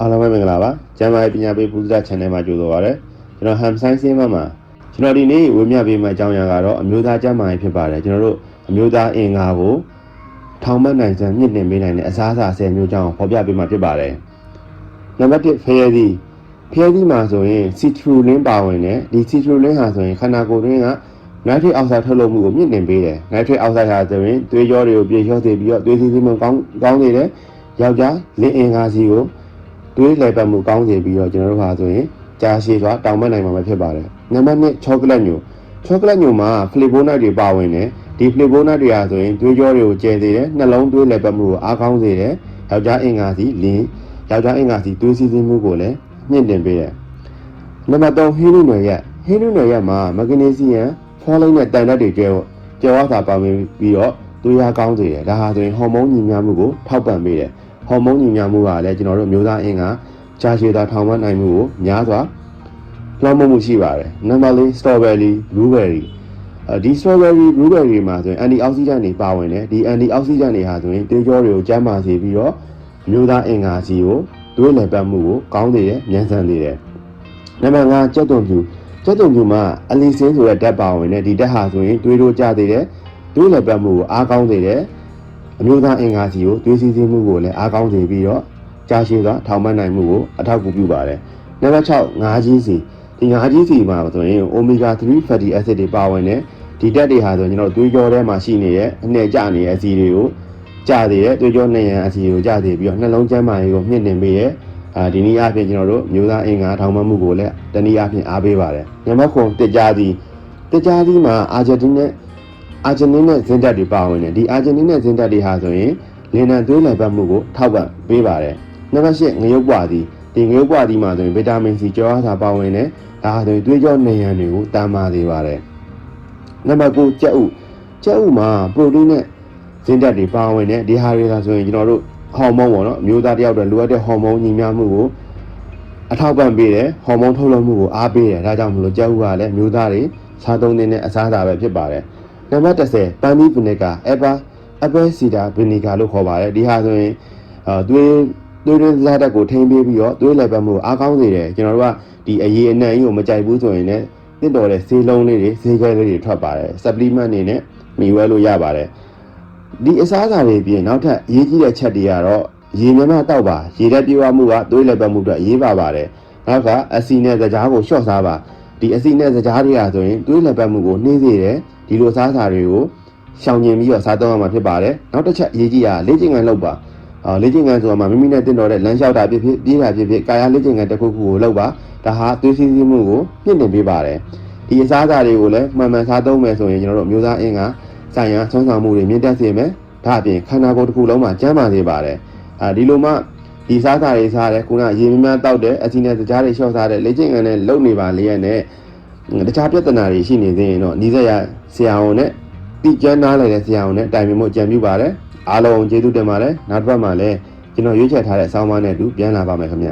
အားလုံးပဲမင်္ဂလာပါကျမ်းမာရေးပညာပေးပူဇာ channel မှာကြိုဆိုပါရစေကျွန်တော်ဟမ်ဆိုင်စင်းမမှာကျွန်တော်ဒီနေ့ဝေမျှပေးမယ့်အကြောင်းအရာကတော့အမျိုးသားကျမ်းမာရေးဖြစ်ပါတယ်ကျွန်တော်တို့အမျိုးသားအင်္ဂါကိုထောင်မနိုင်စံမြင့်တင်ပေးနိုင်တဲ့အစားအစာ10မျိုးကြောင်းဖော်ပြပေးမှာဖြစ်ပါတယ်နံပါတ်1ဖရဲသီးဖရဲသီးမှာဆိုရင်စီထရူလင်းပါဝင်တယ်ဒီစီထရူလင်းဟာဆိုရင်ခန္ဓာကိုယ်တွင်းကနိုက်ထရစ်အောက်ဆိုက်ထုတ်လုပ်မှုကိုမြင့်တင်ပေးတယ်နိုက်ထရစ်အောက်ဆိုက်ဟာဆိုရင်သွေးကြောတွေကိုပြေလျှော့စေပြီးတော့သွေးစည်းစည်းမကောင်းကောင်းစေတယ်ယောက်ျားလင်းအင်္ဂါစီကို တွေးလှည့်ပတ်မှုကောင်းစေပြီးတော့ကျွန်တော်တို့ဟာဆိုရင်ကြာရှည်စွာတောင်မနိုင်မှာပဲဖြစ်ပါတယ်။နံပါတ်1ချောကလက်ညိုချောကလက်ညိုမှာဖလီဘိုနတ်တွေပါဝင်တယ်။ဒီဖလီဘိုနတ်တွေဟာဆိုရင်သွေးကြောတွေကိုကျဲစေတယ်။နှလုံးသွေးလှည့်ပတ်မှုကိုအားကောင်းစေတယ်။ယောက်ျားအင်္ဂါစီလင်းယောက်ျားအင်္ဂါစီသွေးစီးဆင်းမှုကိုလည်းမြင့်တင်ပေးတယ်။နံပါတ်3ဟင်းနုနယ်ရက်ဟင်းနုနယ်ရက်မှာမဂနီဆီယမ်ဖောလိတ်နဲ့တန်ဓာတ်တွေကျဲကျဲဝါစာပါဝင်ပြီးတော့သွေးအားကောင်းစေတယ်။ဒါဟာဆိုရင်ဟော်မုန်းညီမျှမှုကိုထောက်ပံ့ပေးတယ်။ ဟော်မုန်းညီမျှမှုကလည်းကျွန်တော်တို့မျိုးသားအင်္ဂါကြာရှည်သာထောင်မနိုင်မှုကိုများစွာလွှမ်းမိုးမှုရှိပါတယ်နံပါတ်၄ strawberry blueberry အဲဒီ strawberry blueberry မှာဆိုရင် antioxidant တွေပါဝင်တယ်ဒီ antioxidant တွေဟာဆိုရင်သွေးကြောတွေကိုကျန်းမာစေပြီးတော့အမျိုးသားအင်္ဂါစီကိုသွေးလည်ပတ်မှုကိုကောင်းစေတယ်မြန်ဆန်စေတယ်နံပါတ်5ကြက်သွန်ဖြူကြက်သွန်ဖြူမှာအလီစင်းဆိုတဲ့ဓာတ်ပါဝင်တယ်ဒီဓာတ်ဟာဆိုရင်သွေးတို့ကျစေတယ်သွေးလည်ပတ်မှုကိုအားကောင်းစေတယ် အမျိုးသားအင်္ဂါစီကိုသွေးစီးဆင်းမှုကိုလည်းအားကောင်းစေပြီးတော့ကြာရှည်စွာထောင်မနိုင်မှုကိုအထောက်အကူပြုပါတယ်။နံပါတ်6ငါးကြီးစီဒီငါးကြီးစီမှာဆိုရင် omega 3 fatty acid တွေပါဝင်တယ်။ဒီဓာတ်တွေဟာဆိုရင်ကျွန်တော်တို့သွေးကြောထဲမှာရှိနေတဲ့အနှဲ့ကျနေတဲ့အစီတွေကိုကျသေးတယ်သွေးကြောနှံ့ရန်အစီကိုကျသေးပြီးတော့နှလုံးကျန်းမာရေးကိုမြင့်တင်ပေးရဲ့အာဒီနည်းအားဖြင့်ကျွန်တော်တို့မျိုးသားအင်္ဂါထောင်မမှုကိုလည်းတနည်းအားဖြင့်အားပေးပါတယ်။နံပါတ်9တက်ကြသည်တက်ကြသည်မှာအာဂျင်တီးနဲ့ အာဂျင်တီးနဲ့ဇင်ဓာတ်တွေပါဝင်တယ်ဒီအာဂျင်တီးနဲ့ဇင်ဓာတ်တွေဟာဆိုရင်လင်နံသွေးလည်ပတ်မှုကိုထောက်ပံ့ပေးပါတယ်။နံပါတ်၈ငရုတ်ပွားသည်ဒီငရုတ်ပွားသည်မှာဆိုရင်ဗီတာမင်စီကျော်အားသာပါဝင်တယ်ဒါဟာဆိုရင်သွေးကြောနေရန်တွေကိုတာမာစေပါတယ်နံပါတ်9ကြက်ဥကြက်ဥမှာပရိုတင်းနဲ့ဇင်းဓာတ်တွေပါဝင်တယ်ဒီဟာတွေသာဆိုရင်ကျွန်တော်တို့ဟော်မုန်းပေါ့နော်အမျိုးသားတယောက်တည်းလိုအပ်တဲ့ဟော်မုန်းညီမျှမှုကိုအထောက်ပံ့ပေးတယ်ဟော်မုန်းထုတ်လုပ်မှုကိုအားပေးတယ်ဒါကြောင့်မလို့ကြက်ဥကလည်းမျိုးသားတွေစားသုံးတဲ့အစားအစာပဲဖြစ်ပါတယ် နံပါတ်10ပန်းသီးဗီနီဂါအပအပယ်စီဒါဗီနီဂါလို့ခေါ်ပါတယ်ဒီဟာဆိုရင်အာသွေးသွေးရင်းစားတက်ကိုထိန်းပေးပြီးတော့သွေးလည်ပတ်မှုအားကောင်းစေတယ်ကျွန်တော်တို့ကဒီအရေးအနှံ့ကြီးကိုမကြိုက်ဘူးဆိုရင်လည်းတင့်တော်တဲ့ဆေးလုံးလေးတွေဆေးခဲလေးတွေထွက်ပါတယ် supplement အနေနဲ့မိဝဲလို့ရပါတယ်ဒီအစားအစာတွေပြင်နောက်ထပ်အရေးကြီးတဲ့ချက်တွေကတော့ရေမြမတောက်ပါရေဓာတ်ပြေဝမှုကသွေးလည်ပတ်မှုအတွက်အရေးပါပါတယ်နောက်က အဆီနဲ့စကြားကိုလျှော့စားပါ ဒီအဆီနဲ့စကြားတွေကဆိုရင်သွေးလည်ပတ်မှုကိုနှင်းစေတယ်ဒီလိုအစားအစာတွေကိုရှောင်ကျင်ပြီးတော့စားသုံးရမှာဖြစ်ပါတယ်နောက်တစ်ချက်အရေးကြီးတာလေ့ကျင့်ခန်းလုပ်ပါအာလေ့ကျင့်ခန်းဆိုတာမှာမိမိနဲ့တင့်တော်တဲ့လမ်းလျှောက်တာဖြစ်ဖြစ်ပြေးတာဖြစ်ဖြစ်ကာယလေ့ကျင့်ခန်းတစ်ခုခုကိုလုပ်ပါဒါဟာသွေးစည်းစည်းမှုကိုမြင့်တင်ပေးပါတယ်ဒီအစားအစာတွေကိုလည်းမှန်မှန်စားသုံးမယ်ဆိုရင်ကျွန်တော်တို့အမျိုးသားအင်္ဂါဆိုင်ရာဆွမ်းဆောင်မှုတွေမြင့်တက်စေမယ်ဒါအပြင်ခန္ဓာကိုယ်တစ်ခုလုံးမှာကျန်းမာစေပါတယ်အာဒီလိုမှ ဒီစားစာတွေစားတယ်ခုနရေမြများတောက်တယ်အစီနဲ့ကြားတွေလျှော့စားတယ်လေ့ကျင့်ခန်းနဲ့လုပ်နေပါလေရဲ့နဲ့တခြားပြဿနာတွေရှိနေသေးရင်တော့ဤစရာဆရာဝန်နဲ့တိကျန်းနားလည်တဲ့ဆရာဝန်နဲ့တိုင်ပင်မှုကြံပြုပါတယ်အားလုံးကျေးဇူးတင်ပါတယ်နောက်တစ်ပတ်မှာလည်းကျွန်တော်ရွေးချယ်ထားတဲ့ဆောင်းပါးနဲ့အတူပြန်လာပါမယ်ခင်ဗျ